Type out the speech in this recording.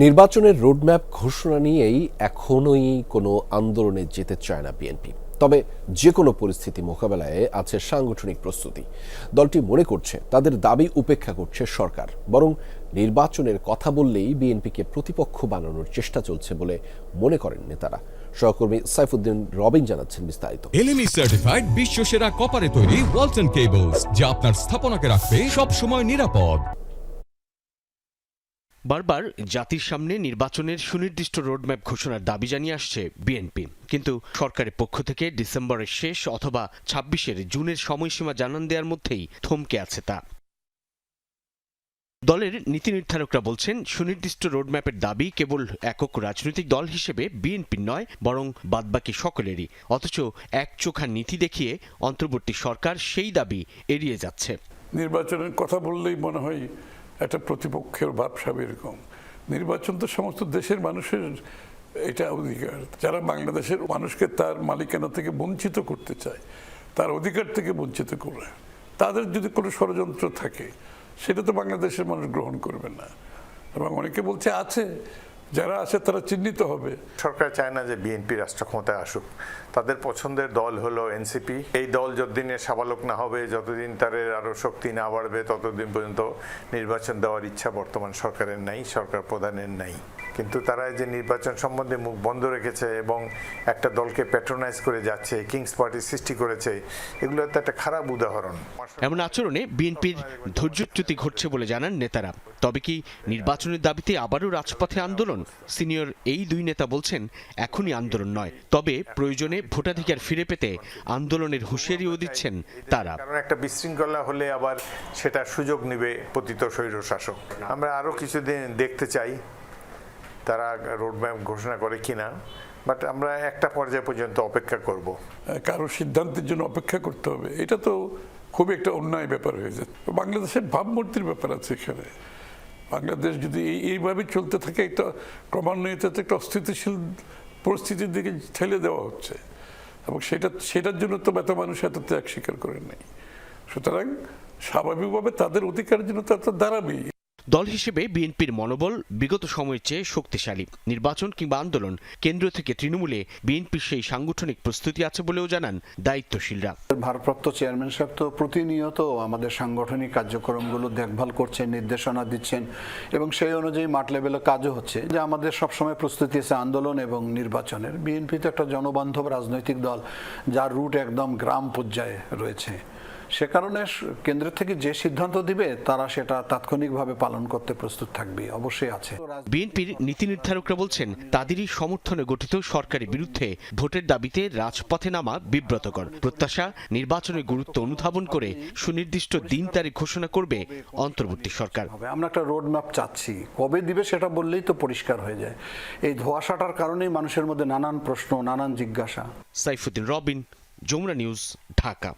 নির্বাচনের রোডম্যাপ ঘোষণা নিয়েই এখনোই কোনো আন্দোলনে যেতে চায় না বিএনপি। তবে যে কোনো পরিস্থিতি মোকাবেলায় আছে সাংগঠনিক প্রস্তুতি। দলটি মনে করছে তাদের দাবি উপেক্ষা করছে সরকার। বরং নির্বাচনের কথা বললেই বিএনপিকে প্রতিপক্ষ বানানোর চেষ্টা চলছে বলে মনে করেন নেতারা। সহকর্মী সাইফুদ্দিন রবিন জানাচ্ছেন বিস্তারিত। এলএমই সার্টিফাইড বিশ্ব সেরা কপারে তৈরি ওয়ালটন কেবলস যা আপনার স্থাপনাকে রাখবে সব সময় নিরাপদ। বারবার জাতির সামনে নির্বাচনের সুনির্দিষ্ট রোডম্যাপ ঘোষণার দাবি জানিয়ে আসছে বিএনপি। কিন্তু সরকারের পক্ষ থেকে ডিসেম্বরের শেষ অথবা ছাব্বিশের জুনের সময়সীমা জানান দেওয়ার মধ্যেই থমকে আছে তা। দলের নীতি নির্ধারকরা বলছেন, সুনির্দিষ্ট রোডম্যাপের দাবি কেবল একক রাজনৈতিক দল হিসেবে বিএনপির নয়, বরং বাদবাকি সকলেরই। অথচ এক চোখা নীতি দেখিয়ে অন্তর্বর্তী সরকার সেই দাবি এড়িয়ে যাচ্ছে। নির্বাচনের কথা বললেই মনে হয় একটা প্রতিপক্ষের ভাবসাব এরকম। নির্বাচন তো সমস্ত দেশের মানুষের এটা অধিকার। যারা বাংলাদেশের মানুষকে তার মালিকানা থেকে বঞ্চিত করতে চায়, তার অধিকার থেকে বঞ্চিত করে, তাদের যদি কোনো ষড়যন্ত্র থাকে, সেটা তো বাংলাদেশের মানুষ গ্রহণ করবে না। এবং অনেকে বলছে, আছে যারা আছে তারা চিহ্নিত হবে। সরকার চায় না যে বিএনপি রাষ্ট্র ক্ষমতায় আসুক। তাদের পছন্দের দল হলো এনসিপি এই দল যতদিনে সাবালক না হবে, যতদিন তার আরও শক্তি না বাড়বে, ততদিন পর্যন্ত নির্বাচন দেওয়ার ইচ্ছা বর্তমান সরকারের নাই, সরকার প্রধানের নাই। কিন্তু তারা এই যে নির্বাচন সম্বন্ধে মুখ বন্ধ রেখেছে এবং একটা দলকে প্যাট্রোনাইজ করে যাচ্ছে কিংস পার্টি সৃষ্টি করেছে এগুলো তো একটা খারাপ উদাহরণ। এমন আচরণে বিএনপির ধৈর্যচ্যুতি ঘটছে বলে জানান নেতারা। তবে কি নির্বাচনের দাবিতে আবারও রাজপথে আন্দোলন? সিনিয়র এই দুই নেতা বলছেন এখনই আন্দোলন নয়। তবে প্রয়োজনে ভোটাধিকার ফিরে পেতে আন্দোলনের হুঁশিয়ারিও দিচ্ছেন তারা। কারণ একটা বিশৃঙ্খলা হলে আবার সেটা সুযোগ নেবে পতিত স্বৈর শাসক। আমরা আরও কিছুদিন দেখতে চাই। তারা রোডম্যাপ ঘোষণা করে কিনা বাট আমরা একটা পর্যায় পর্যন্ত অপেক্ষা করব। কারও সিদ্ধান্তের জন্য অপেক্ষা করতে হবে। এটা তো খুব একটা অন্যায় ব্যাপার হয়ে যাচ্ছে বাংলাদেশের ভাবমূর্তির ব্যাপার আছে এখানে। বাংলাদেশ যদি এই- এইভাবে চলতে থাকে একটা ক্রমান্বয়ে একটা অস্থিতিশীল পরিস্থিতির দিকে ঠেলে দেওয়া হচ্ছে। এবং সেটা, সেটার জন্য তো এত মানুষ এত ত্যাগ স্বীকার করে নেই। সুতরাং স্বাভাবিকভাবে তাদের অধিকারের জন্য তো তো দাঁড়াবেই। দল হিসেবে বিএনপির মনোবল বিগত সময়ের চেয়ে শক্তিশালী। নির্বাচন কিংবা আন্দোলন কেন্দ্র থেকে তৃণমূলে বিএনপির সেই সাংগঠনিক প্রস্তুতি আছে বলেও জানান দায়িত্বশীলরা। ভারপ্রাপ্ত চেয়ারম্যান সাহেব তো প্রতিনিয়ত আমাদের সাংগঠনিক কার্যক্রমগুলো দেখভাল করছেন, নির্দেশনা দিচ্ছেন এবং সেই অনুযায়ী মাঠ লেভেলে কাজও হচ্ছে। যে আমাদের সবসময় প্রস্তুতি আছে আন্দোলন এবং নির্বাচনের। বিএনপি তো একটা জনবান্ধব রাজনৈতিক দল, যার রুট একদম গ্রাম পর্যায়ে রয়েছে। সে কারণে কেন্দ্র থেকে যে সিদ্ধান্ত দিবে তারা সেটা তাৎক্ষণিকভাবে পালন করতে প্রস্তুত থাকবে। অবশ্যই আছে। বিএনপির নীতি নির্ধারকরা বলছেন তাদেরই সমর্থনে গঠিত সরকারের বিরুদ্ধে ভোটের দাবিতে রাজপথে নামা বিব্রতকর। প্রত্যাশা নির্বাচনের গুরুত্ব অনুধাবন করে সুনির্দিষ্ট দিন তারিখ ঘোষণা করবে অন্তর্বর্তী সরকার। আমরা একটা রোড ম্যাপ চাচ্ছি। কবে দিবে সেটা বললেই তো পরিষ্কার হয়ে যায়। এই ধোয়াশাটার কারণেই মানুষের মধ্যে নানান প্রশ্ন নানান জিজ্ঞাসা। সাইফুদ্দিন রবিন যমুনা নিউজ ঢাকা।